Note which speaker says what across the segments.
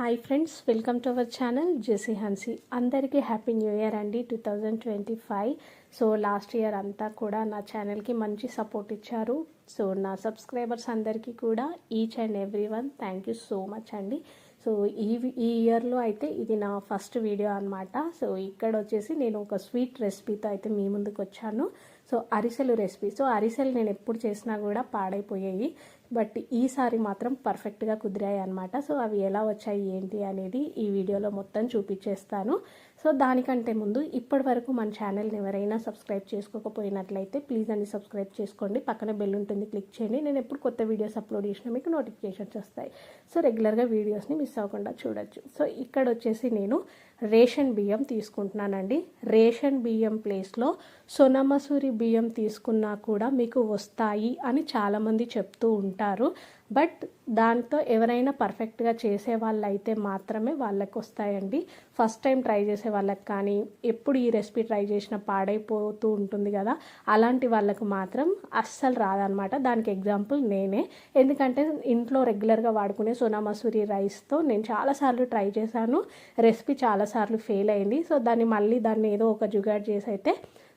Speaker 1: Hi friends welcome to our channel జెసీ హన్సీ. అందరికీ happy new year అండి two thousand twenty five. So last year అంతా కూడా నా ఛానల్కి మంచి సపోర్ట్ ఇచ్చారు. సో నా సబ్స్క్రైబర్స్ అందరికీ కూడా each and every one thank you so much అండి. సో ఈ ఈ ఇయర్లో అయితే ఇది నా ఫస్ట్ వీడియో అనమాట సో ఇక్కడ వచ్చేసి నేను ఒక స్వీట్ రెసిపీతో అయితే మీ ముందుకు వచ్చాను. సో అరిసెలు రెసిపీ. సో అరిసెలు నేను ఎప్పుడు చేసినా కూడా పాడైపోయాయి బట్ ఈసారి మాత్రం పర్ఫెక్ట్గా కుదిరాయి అనమాట సో అవి ఎలా వచ్చాయి ఏంటి అనేది ఈ వీడియోలో మొత్తం చూపించేస్తాను సో దానికంటే ముందు ఇప్పటి వరకు మన ఛానల్ని ఎవరైనా సబ్స్క్రైబ్ చేసుకోకపోయినట్లయితే ప్లీజ్ అన్ని సబ్స్క్రైబ్ చేసుకోండి. పక్కన బెల్ ఉంటుంది క్లిక్ చేయండి. నేను ఎప్పుడు కొత్త వీడియోస్ అప్లోడ్ చేసినా మీకు నోటిఫికేషన్స్ వస్తాయి. సో రెగ్యులర్గా వీడియోస్ని మిస్ అవ్వకుండా చూడొచ్చు. సో ఇక్కడ వచ్చేసి నేను రేషన్ బియ్యం తీసుకుంటున్నానండి. రేషన్ బియ్యం ప్లేస్లో సోనామసూరి బియ్యం తీసుకున్నా కూడా మీకు వస్తాయి అని చాలామంది చెప్తూ ఉంటారు. బట్ దాంతో ఎవరైనా పర్ఫెక్ట్గా చేసే వాళ్ళు అయితే మాత్రమే వాళ్ళకి వస్తాయండి ఫస్ట్ టైం ట్రై చేసే వాళ్ళకి కానీ ఎప్పుడు ఈ రెసిపీ ట్రై చేసినా పాడైపోతూ ఉంటుంది కదా అలాంటి వాళ్ళకు మాత్రం అస్సలు రాదనమాట దానికి ఎగ్జాంపుల్ నేనే. ఎందుకంటే ఇంట్లో రెగ్యులర్గా వాడుకునే సోనా మసూరి రైస్తో నేను చాలాసార్లు ట్రై చేశాను. రెసిపీ చాలాసార్లు ఫెయిల్ అయింది. సో దాన్ని మళ్ళీ దాన్ని ఏదో ఒక జుగాడ్ చేసి అయితే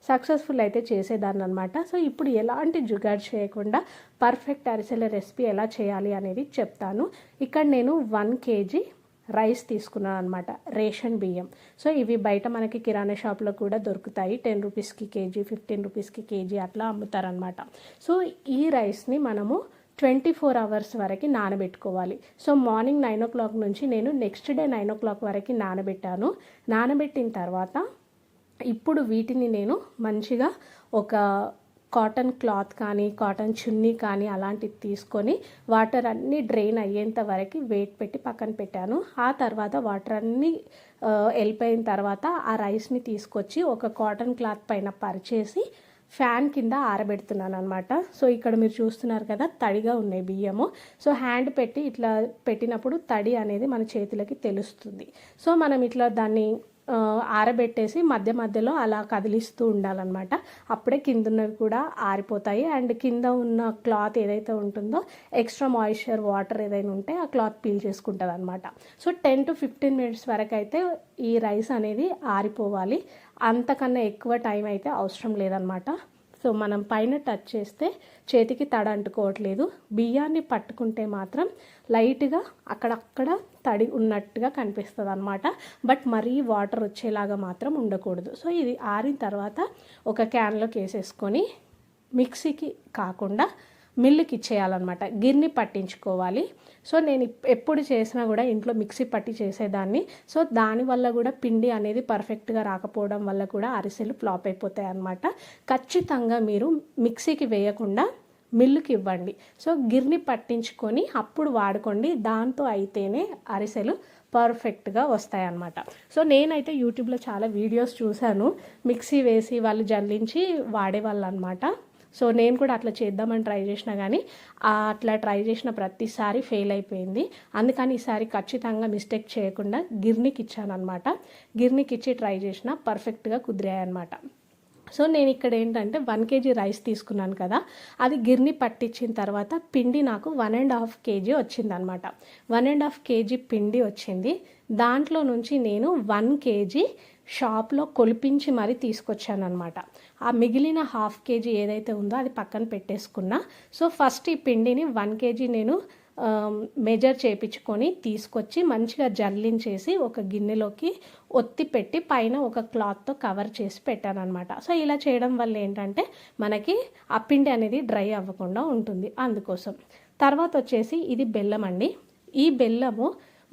Speaker 1: సక్సెస్ఫుల్ అయితే చేసేదాన్ని అనమాట సో ఇప్పుడు ఎలాంటి జుగాడ్ చేయకుండా పర్ఫెక్ట్ అరిసెల రెసిపీ ఎలా చేయాలి అనేది చెప్తాను. ఇక్కడ నేను వన్ కేజీ రైస్ తీసుకున్నాను అనమాట రేషన్ బియ్యం. సో ఇవి బయట మనకి కిరాణా షాప్లో కూడా దొరుకుతాయి. టెన్ రూపీస్కి కేజీ ఫిఫ్టీన్ రూపీస్కి కేజీ అట్లా అమ్ముతారనమాట. సో ఈ రైస్ని మనము ట్వంటీ ఫోర్ అవర్స్ వరకు నానబెట్టుకోవాలి. So morning nine o'clock నుంచి నేను next day nine o'clock వరకు నానబెట్టాను. నానబెట్టిన తర్వాత ఇప్పుడు వీటిని నేను మంచిగా ఒక కాటన్ క్లాత్ కానీ కాటన్ చున్నీ కానీ అలాంటివి తీసుకొని వాటర్ అన్నీ డ్రైన్ అయ్యేంత వరకు వెయిట్ పెట్టి పక్కన పెట్టాను. ఆ తర్వాత వాటర్ అన్నీ వెళ్ళిపోయిన తర్వాత ఆ రైస్ని తీసుకొచ్చి ఒక కాటన్ క్లాత్ పైన పరిచేసి ఫ్యాన్ కింద ఆరబెడుతున్నాను అనమాట సో ఇక్కడ మీరు చూస్తున్నారు కదా తడిగా ఉన్నాయి బియ్యము. సో హ్యాండ్ పెట్టి ఇట్లా పెట్టినప్పుడు తడి అనేది మన చేతులకి తెలుస్తుంది. సో మనం ఇట్లా దాన్ని ఆరబెట్టేసి మధ్య మధ్యలో అలా కదిలిస్తూ ఉండాలన్నమాట. అప్పుడే కింద ఉన్నవి కూడా ఆరిపోతాయి. అండ్ కింద ఉన్న క్లాత్ ఏదైతే ఉంటుందో ఎక్స్ట్రా మాయిశ్చర్ వాటర్ ఏదైనా ఉంటే ఆ క్లాత్ పీల్ చేసుకుంటుంది అనమాట so ten to fifteen minutes వరకు అయితే ఈ రైస్ అనేది ఆరిపోవాలి. అంతకన్నా ఎక్కువ టైం అయితే అవసరం లేదనమాట సో మనం పైన టచ్ చేస్తే చేతికి తడ అంటుకోవట్లేదు. బియ్యాన్ని పట్టుకుంటే మాత్రం లైట్గా అక్కడక్కడ తడి ఉన్నట్టుగా కనిపిస్తుంది అనమాట బట్ మరీ వాటర్ వచ్చేలాగా మాత్రం ఉండకూడదు. సో ఇది ఆరిన తర్వాత ఒక క్యాన్లోకి వేసేసుకొని మిక్సీకి కాకుండా మిల్లుకి ఇచ్చేయాలన్నమాట. గిర్ని పట్టించుకోవాలి. సో నేను ఎప్పుడు చేసినా కూడా ఇంట్లో మిక్సీ పట్టి చేసేదాన్ని. సో దానివల్ల కూడా పిండి అనేది పర్ఫెక్ట్గా రాకపోవడం వల్ల కూడా అరిసెలు ఫ్లాప్ అయిపోతాయి అన్నమాట. ఖచ్చితంగా మీరు మిక్సీకి వేయకుండా మిల్లుకి ఇవ్వండి. సో గిర్ని పట్టించుకొని అప్పుడు వాడుకోండి. దాంతో అయితేనే అరిసెలు పర్ఫెక్ట్గా వస్తాయి అన్నమాట. సో నేనైతే యూట్యూబ్లో చాలా వీడియోస్ చూశాను. మిక్సీ వేసి వాళ్ళు జల్లించి వాడేవాళ్ళు అనమాట సో నేను కూడా అట్లా చేద్దామని ట్రై చేసినా కానీ అట్లా ట్రై చేసిన ప్రతిసారి ఫెయిల్ అయిపోయింది. అందుకని ఈసారి ఖచ్చితంగా మిస్టేక్ చేయకుండా గిర్నీకి ఇచ్చాను అనమాట గిర్నీకి ఇచ్చి ట్రై చేసిన పర్ఫెక్ట్గా కుదిరాయన్నమాట. సో నేను ఇక్కడ ఏంటంటే వన్ కేజీ రైస్ తీసుకున్నాను కదా అది గిర్ని పట్టించిన తర్వాత పిండి నాకు వన్ అండ్ హాఫ్ కేజీ వచ్చిందనమాట వన్ అండ్ హాఫ్ కేజీ పిండి వచ్చింది. దాంట్లో నుంచి నేను వన్ కేజీ షాప్లో కొలిపించి మరీ తీసుకొచ్చాను అనమాట ఆ మిగిలిన హాఫ్ కేజీ ఏదైతే ఉందో అది పక్కన పెట్టేసుకున్నా. సో ఫస్ట్ ఈ పిండిని వన్ కేజీ నేను మెజర్ చేయించుకొని తీసుకొచ్చి మంచిగా జల్లించేసి ఒక గిన్నెలోకి ఒత్తి పెట్టి పైన ఒక క్లాత్తో కవర్ చేసి పెట్టాను అనమాట సో ఇలా చేయడం వల్ల ఏంటంటే మనకి ఆ పిండి అనేది డ్రై అవ్వకుండా ఉంటుంది అందుకోసం. తర్వాత వచ్చేసి ఇది బెల్లం అండి ఈ బెల్లము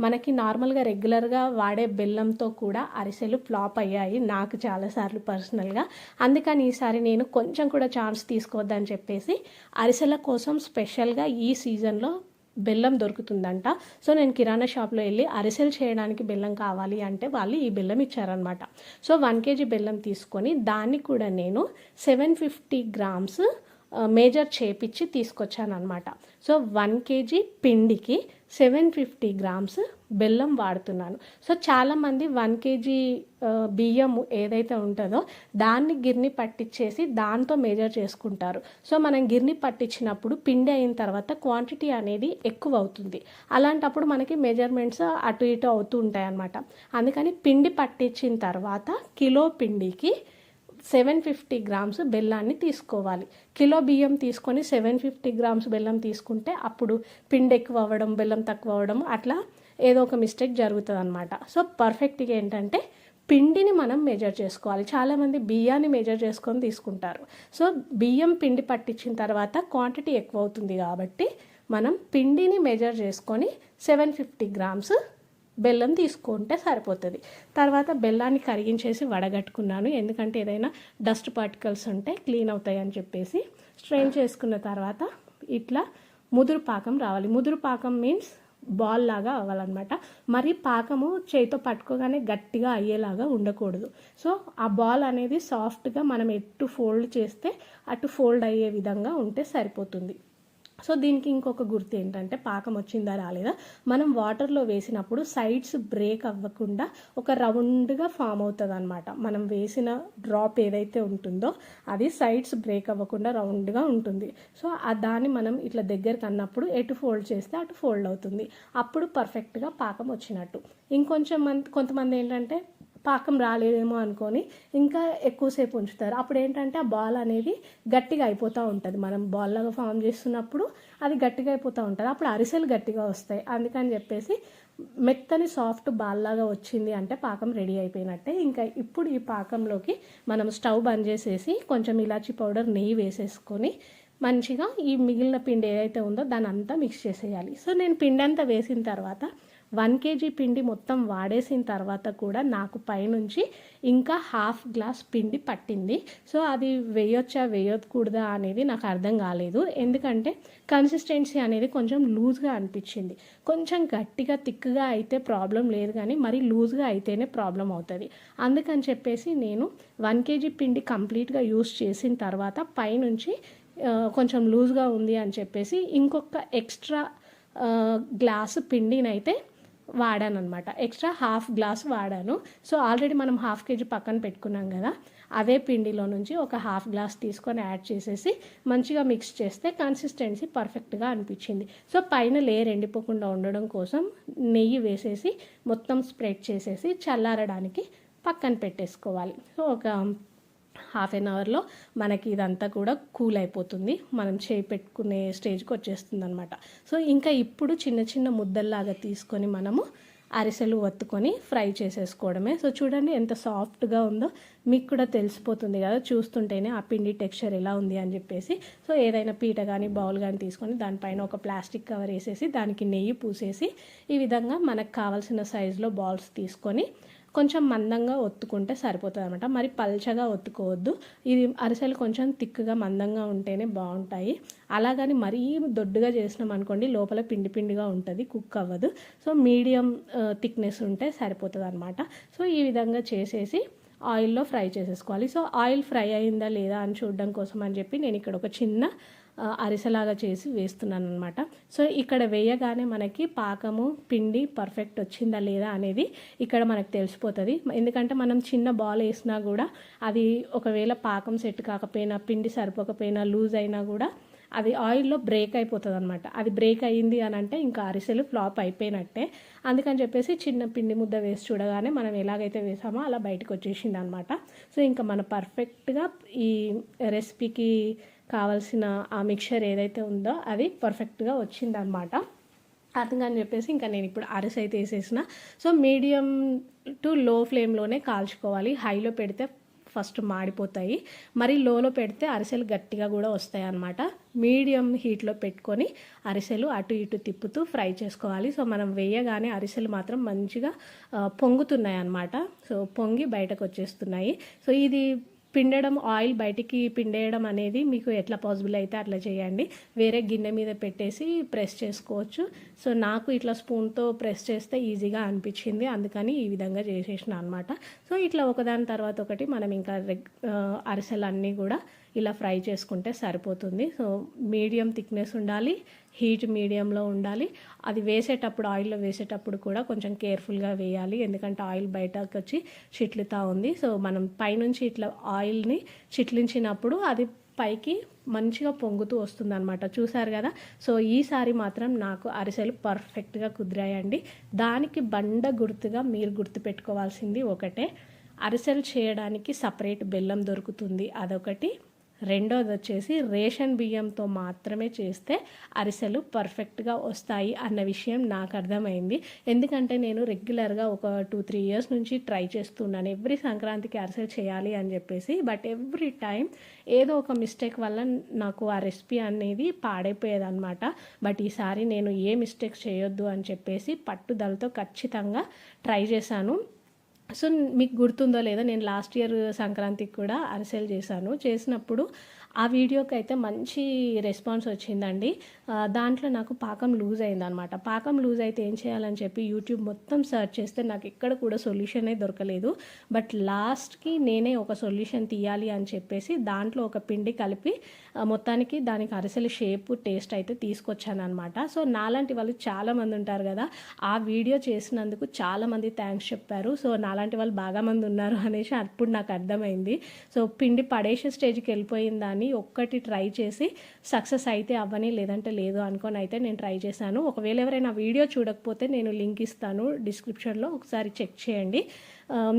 Speaker 1: మనకి నార్మల్గా రెగ్యులర్గా వాడే బెల్లంతో కూడా అరిసెలు ఫ్లాప్ అయ్యాయి నాకు చాలాసార్లు పర్సనల్గా. అందుకని ఈసారి నేను కొంచెం కూడా ఛాన్స్ తీసుకోవద్దని చెప్పేసి అరిసెల కోసం స్పెషల్గా ఈ సీజన్లో బెల్లం దొరుకుతుందంట. సో నేను కిరాణా షాప్లో వెళ్ళి అరిసెలు చేయడానికి బెల్లం కావాలి అంటే వాళ్ళు ఈ బెల్లం ఇచ్చారనమాట సో వన్ కేజీ బెల్లం తీసుకొని దాన్ని కూడా నేను సెవెన్ ఫిఫ్టీ గ్రామ్స్ మేజర్ చేపిచ్చి తీసుకొచ్చాను అనమాట సో వన్ కేజీ పిండికి సెవెన్ ఫిఫ్టీ గ్రామ్స్ బెల్లం వాడుతున్నాను. సో చాలామంది వన్ కేజీ బియ్యం ఏదైతే ఉంటుందో దాన్ని గిర్ని పట్టించేసి దాంతో మెజర్ చేసుకుంటారు. సో మనం గిర్ని పట్టించినప్పుడు పిండి అయిన తర్వాత క్వాంటిటీ అనేది ఎక్కువ అవుతుంది అలాంటప్పుడు మనకి మెజర్మెంట్స్ అటు ఇటు అవుతూ ఉంటాయి అన్నమాట అందుకని పిండి పట్టించిన తర్వాత కిలో పిండికి సెవెన్ ఫిఫ్టీ గ్రామ్స్ బెల్లాన్ని తీసుకోవాలి. కిలో బియ్యం తీసుకొని సెవెన్ ఫిఫ్టీ గ్రామ్స్ బెల్లం తీసుకుంటే అప్పుడు పిండి ఎక్కువ అవ్వడం బెల్లం తక్కువ అవ్వడం అట్లా ఏదో ఒక మిస్టేక్ జరుగుతుంది అనమాట సో పర్ఫెక్ట్గా ఏంటంటే పిండిని మనం మెజర్ చేసుకోవాలి. చాలామంది బియ్యాన్ని మెజర్ చేసుకొని తీసుకుంటారు. సో బియ్యం పిండి పట్టించిన తర్వాత క్వాంటిటీ ఎక్కువ అవుతుంది కాబట్టి మనం పిండిని మెజర్ చేసుకొని సెవెన్ ఫిఫ్టీ గ్రామ్స్ బెల్లం తీసుకుంటే సరిపోతుంది. తర్వాత బెల్లాన్ని కరిగించేసి వడగట్టుకున్నాను. ఎందుకంటే ఏదైనా డస్ట్ పార్టికల్స్ ఉంటే క్లీన్ అవుతాయి అని చెప్పేసి స్ట్రెయిన్ చేసుకున్న తర్వాత ఇట్లా ముదురు పాకం రావాలి. ముదురు పాకం మీన్స్ బాల్ లాగా అవ్వాలన్నమాట. మరి పాకము చేతితో పట్టుకోగానే గట్టిగా అయ్యేలాగా ఉండకూడదు. సో ఆ బాల్ అనేది సాఫ్ట్గా మనం ఎటు ఫోల్డ్ చేస్తే అటు ఫోల్డ్ అయ్యే విధంగా ఉంటే సరిపోతుంది. సో దీనికి ఇంకొక గుర్తు ఏంటంటే పాకం వచ్చిందా రాలేదా? మనం వాటర్లో వేసినప్పుడు సైడ్స్ బ్రేక్ అవ్వకుండా ఒక రౌండ్గా ఫామ్ అవుతుంది అనమాట మనం వేసిన డ్రాప్ ఏదైతే ఉంటుందో అది సైడ్స్ బ్రేక్ అవ్వకుండా రౌండ్గా ఉంటుంది. సో ఆ దాన్ని మనం ఇట్లా దగ్గరికి అన్నప్పుడు ఎటు ఫోల్డ్ చేస్తే అటు ఫోల్డ్ అవుతుంది. అప్పుడు పర్ఫెక్ట్గా పాకం వచ్చినట్టు. ఇంకొంచెం మంది కొంతమంది ఏంటంటే పాకం రాలేదేమో అనుకొని ఇంకా ఎక్కువసేపు ఉంచుతారు. అప్పుడు ఏంటంటే ఆ బాల్ అనేది గట్టిగా అయిపోతూ ఉంటుంది. మనం బాల్ లాగా ఫామ్ చేస్తున్నప్పుడు అది గట్టిగా అయిపోతూ ఉంటుంది. అప్పుడు అరిసెలు గట్టిగా వస్తాయి. అందుకని చెప్పేసి మెత్తని సాఫ్ట్ బాల్ లాగా వచ్చింది అంటే పాకం రెడీ అయిపోయినట్టే. ఇంకా ఇప్పుడు ఈ పాకంలోకి మనం స్టవ్ బంద్ చేసేసి కొంచెం ఇలాచీ పౌడర్ నెయ్యి వేసేసుకొని మంచిగా ఈ మిగిలిన పిండి ఏదైతే ఉందో దాని అంతా మిక్స్ చేసేయాలి. సో నేను పిండి అంతా వేసిన తర్వాత వన్ కేజీ పిండి మొత్తం వాడేసిన తర్వాత కూడా నాకు పైనుంచి ఇంకా హాఫ్ గ్లాస్ పిండి పట్టింది. సో అది వేయొచ్చా వేయకూడదా అనేది నాకు అర్థం కాలేదు. ఎందుకంటే కన్సిస్టెన్సీ అనేది కొంచెం లూజ్గా అనిపించింది. కొంచెం గట్టిగా థిక్గా అయితే ప్రాబ్లం లేదు కానీ మరి లూజ్గా అయితేనే ప్రాబ్లం అవుతుంది. అందుకని చెప్పేసి నేను వన్ కేజీ పిండి కంప్లీట్గా యూస్ చేసిన తర్వాత పైనుంచి కొంచెం లూజ్గా ఉంది అని చెప్పేసి ఇంకొక ఎక్స్ట్రా గ్లాసు పిండినైతే వాడాను అనమాట ఎక్స్ట్రా హాఫ్ గ్లాస్ వాడాను. సో ఆల్రెడీ మనం హాఫ్ కేజీ పక్కన పెట్టుకున్నాం కదా అదే పిండిలో నుంచి ఒక హాఫ్ గ్లాస్ తీసుకొని యాడ్ చేసేసి మంచిగా మిక్స్ చేస్తే కన్సిస్టెన్సీ పర్ఫెక్ట్గా అనిపించింది. సో పైన లేయర్ ఎండిపోకుండా ఉండడం కోసం నెయ్యి వేసేసి మొత్తం స్ప్రెడ్ చేసేసి చల్లారడానికి పక్కన పెట్టేసుకోవాలి. సో ఒక హాఫ్ ఎన్ అవర్లో మనకి ఇదంతా కూడా కూల్ అయిపోతుంది. మనం చేయి పెట్టుకునే స్టేజ్కి వచ్చేస్తుంది అనమాట సో ఇంకా ఇప్పుడు చిన్న చిన్న ముద్దల్లాగా తీసుకొని మనము అరిసెలు వత్తుకొని ఫ్రై చేసేసుకోవడమే. సో చూడండి ఎంత సాఫ్ట్గా ఉందో. మీకు కూడా తెలిసిపోతుంది కదా చూస్తుంటేనే ఆ పిండి టెక్స్చర్ ఎలా ఉంది అని చెప్పేసి. సో ఏదైనా పీట కానీ బౌల్ కానీ తీసుకొని దానిపైన ఒక ప్లాస్టిక్ కవర్ వేసేసి దానికి నెయ్యి పూసేసి ఈ విధంగా మనకు కావాల్సిన సైజులో బాల్స్ తీసుకొని కొంచెం మందంగా ఒత్తుకుంటే సరిపోతుంది అనమాట మరి పల్చగా ఒత్తుకోవద్దు. ఇది అరిసెలు కొంచెం తిక్కుగా మందంగా ఉంటేనే బాగుంటాయి. అలాగని మరీ దొడ్డుగా చేసినాం అనుకోండి లోపల పిండి పిండిగా ఉంటుంది కుక్ అవ్వదు. సో మీడియం థిక్నెస్ ఉంటే సరిపోతుంది అనమాట సో ఈ విధంగా చేసేసి ఆయిల్లో ఫ్రై చేసేసుకోవాలి. సో ఆయిల్ ఫ్రై అయిందా లేదా అని చూడడం కోసం అని చెప్పి నేను ఇక్కడ ఒక చిన్న అరిసెలాగా చేసి వేస్తున్నాను అనమాట సో ఇక్కడ వేయగానే మనకి పాకము పిండి పర్ఫెక్ట్ వచ్చిందా లేదా అనేది ఇక్కడ మనకు తెలిసిపోతుంది. ఎందుకంటే మనం చిన్న బాల్ వేసినా కూడా అది ఒకవేళ పాకం సెట్ కాకపోయినా పిండి సరిపోకపోయినా లూజ్ అయినా కూడా అది ఆయిల్లో బ్రేక్ అయిపోతుంది అనమాట అది బ్రేక్ అయ్యింది అని అంటే ఇంకా అరిసెలు ఫ్లాప్ అయిపోయినట్టే. అందుకని చెప్పేసి చిన్న పిండి ముద్ద వేసి చూడగానే మనం ఎలాగైతే వేసామో అలా బయటకు వచ్చేసింది అనమాట సో ఇంకా మన పర్ఫెక్ట్గా ఈ రెసిపీకి కావాల్సిన ఆ మిక్చర్ ఏదైతే ఉందో అది పర్ఫెక్ట్గా వచ్చిందనమాట అందుకని చెప్పేసి ఇంకా నేను ఇప్పుడు అరిసె అయితే వేసేసిన. సో మీడియం టు లో ఫ్లేమ్లోనే కాల్చుకోవాలి. హైలో పెడితే ఫస్ట్ మాడిపోతాయి. మరి లోలో పెడితే అరిసెలు గట్టిగా కూడా వస్తాయి అన్నమాట మీడియం హీట్లో పెట్టుకొని అరిసెలు అటు ఇటు తిప్పుతూ ఫ్రై చేసుకోవాలి. సో మనం వేయగానే అరిసెలు మాత్రం మంచిగా పొంగుతున్నాయి అన్నమాట సో పొంగి బయటకు వచ్చేస్తున్నాయి. సో ఇది పిండడం ఆయిల్ బయటికి పిండేయడం అనేది మీకు ఎట్లా పాసిబుల్ అయితే అట్లా చేయండి. వేరే గిన్నె మీద పెట్టేసి ప్రెస్ చేసుకోవచ్చు. సో నాకు ఇట్లా స్పూన్తో ప్రెస్ చేస్తే ఈజీగా అనిపించింది. అందుకని ఈ విధంగా చేసేసిన అనమాట సో ఇట్లా ఒకదాని తర్వాత ఒకటి మనం ఇంకా రెగ్ అరిసెలు అన్నీ కూడా ఇలా ఫ్రై చేసుకుంటే సరిపోతుంది. సో మీడియం థిక్నెస్ ఉండాలి హీట్ మీడియంలో ఉండాలి. అది వేసేటప్పుడు ఆయిల్లో వేసేటప్పుడు కూడా కొంచెం కేర్ఫుల్గా వేయాలి. ఎందుకంటే ఆయిల్ బయటకు వచ్చి చిట్లుతా ఉంది. సో మనం పైనుంచి ఇట్లా ఆయిల్ని చిట్లించినప్పుడు అది పైకి మంచిగా పొంగుతూ వస్తుంది అనమాట చూసారు కదా? సో ఈసారి మాత్రం నాకు అరిసెలు పర్ఫెక్ట్గా కుదిరాయండి. దానికి బండ గుర్తుగా మీరు గుర్తుపెట్టుకోవాల్సింది ఒకటే. అరిసెలు చేయడానికి సపరేట్ బెల్లం దొరుకుతుంది. అదొకటి. రెండోది వచ్చేసి రేషన్ బియ్యంతో మాత్రమే చేస్తే అరిసెలు పర్ఫెక్ట్గా వస్తాయి అన్న విషయం నాకు అర్థమైంది. ఎందుకంటే నేను రెగ్యులర్గా ఒక టూ త్రీ ఇయర్స్ నుంచి ట్రై చేస్తున్నాను. ఎవ్రీ సంక్రాంతికి అరిసెలు చేయాలి అని చెప్పేసి బట్ ఎవ్రీ టైం ఏదో ఒక మిస్టేక్ వల్ల నాకు ఆ రెసిపీ అనేది పాడైపోయేదన్నమాట. బట్ ఈసారి నేను ఏ మిస్టేక్స్ చేయొద్దు అని చెప్పేసి పట్టుదలతో ఖచ్చితంగా ట్రై చేశాను. సో మీకు గుర్తుందో లేదో నేను లాస్ట్ ఇయర్ సంక్రాంతికి కూడా అరిసెలు చేశాను. చేసినప్పుడు ఆ వీడియోకి అయితే మంచి రెస్పాన్స్ వచ్చిందండి. దాంట్లో నాకు పాకం లూజ్ అయిందనమాట పాకం లూజ్ అయితే ఏం చేయాలని చెప్పి యూట్యూబ్ మొత్తం సెర్చ్ చేస్తే నాకు ఎక్కడ కూడా సొల్యూషనే దొరకలేదు. బట్ లాస్ట్కి నేనే ఒక సొల్యూషన్ తీయాలి అని చెప్పేసి దాంట్లో ఒక పిండి కలిపి మొత్తానికి దానికి అరిసెల షేప్ టేస్ట్ అయితే తీసుకొచ్చాను అనమాట సో నాలాంటి వాళ్ళు చాలామంది ఉంటారు కదా ఆ వీడియో చేసినందుకు చాలామంది థ్యాంక్స్ చెప్పారు. సో నాలాంటి వాళ్ళు బాగా మంది ఉన్నారు అనేసి అప్పుడు నాకు అర్థమైంది. సో పిండి పడేసే స్టేజ్కి వెళ్ళిపోయిందని ఒక్కటి ట్రై చేసి సక్సెస్ అయితే అవ్వని లేదంటే లేదు అనుకొని అయితే నేను ట్రై చేశాను. ఒకవేళ ఎవరైనా వీడియో చూడకపోతే నేను లింక్ ఇస్తాను డిస్క్రిప్షన్లో. ఒకసారి చెక్ చేయండి.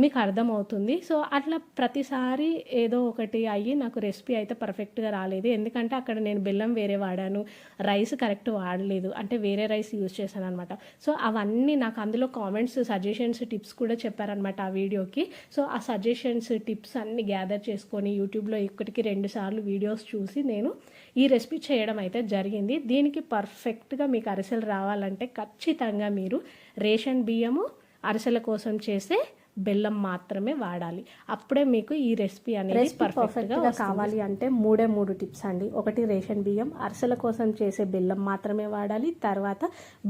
Speaker 1: మీకు అర్థమవుతుంది. సో అట్లా ప్రతిసారి ఏదో ఒకటి అయ్యి నాకు రెసిపీ అయితే పర్ఫెక్ట్గా రాలేదు. ఎందుకంటే అక్కడ నేను బెల్లం వేరే వాడాను. రైస్ కరెక్ట్ వాడలేదు. అంటే వేరే రైస్ యూజ్ చేశాను అనమాట సో అవన్నీ నాకు అందులో కామెంట్స్ సజెషన్స్ టిప్స్ కూడా చెప్పారనమాట ఆ వీడియోకి. సో ఆ సజెషన్స్ టిప్స్ అన్ని గ్యాదర్ చేసుకొని యూట్యూబ్లో ఇక్కడికి రెండు సార్లు వీడియోస్ చూసి నేను ఈ రెసిపీ చేయడం అయితే జరిగింది. దీనికి పర్ఫెక్ట్గా మీకు అరిసెలు రావాలంటే ఖచ్చితంగా మీరు రేషన్ బియ్యము అరిసెల కోసం చేసే బెల్లం మాత్రమే వాడాలి. అప్పుడే మీకు ఈ రెసిపీ అనేది
Speaker 2: పర్ఫెక్ట్గా కావాలి అంటే మూడే మూడు టిప్స్ అండి. ఒకటి రేషన్ బియ్యం అరిసెల కోసం చేసే బెల్లం మాత్రమే వాడాలి. తర్వాత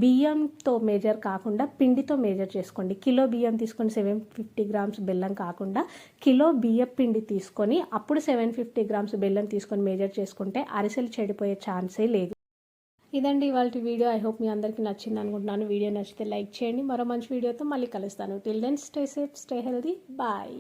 Speaker 2: బియ్యంతో మేజర్ కాకుండా పిండితో మేజర్ చేసుకోండి. కిలో బియ్యం తీసుకొని సెవెన్ ఫిఫ్టీ గ్రామ్స్ బెల్లం కాకుండా కిలో బియ్యం పిండి తీసుకొని అప్పుడు సెవెన్ ఫిఫ్టీ గ్రామ్స్ బెల్లం తీసుకొని మేజర్ చేసుకుంటే అరిసెలు చెడిపోయే ఛాన్సే లేదు. ఇదండి ఇవాళ వీడియో. ఐ హోప్ మీ అందరికీ నచ్చింది అనుకుంటున్నాను. వీడియో నచ్చితే లైక్ చేయండి. మరో మంచి వీడియోతో మళ్ళీ కలుస్తాను. Till then stay safe stay healthy bye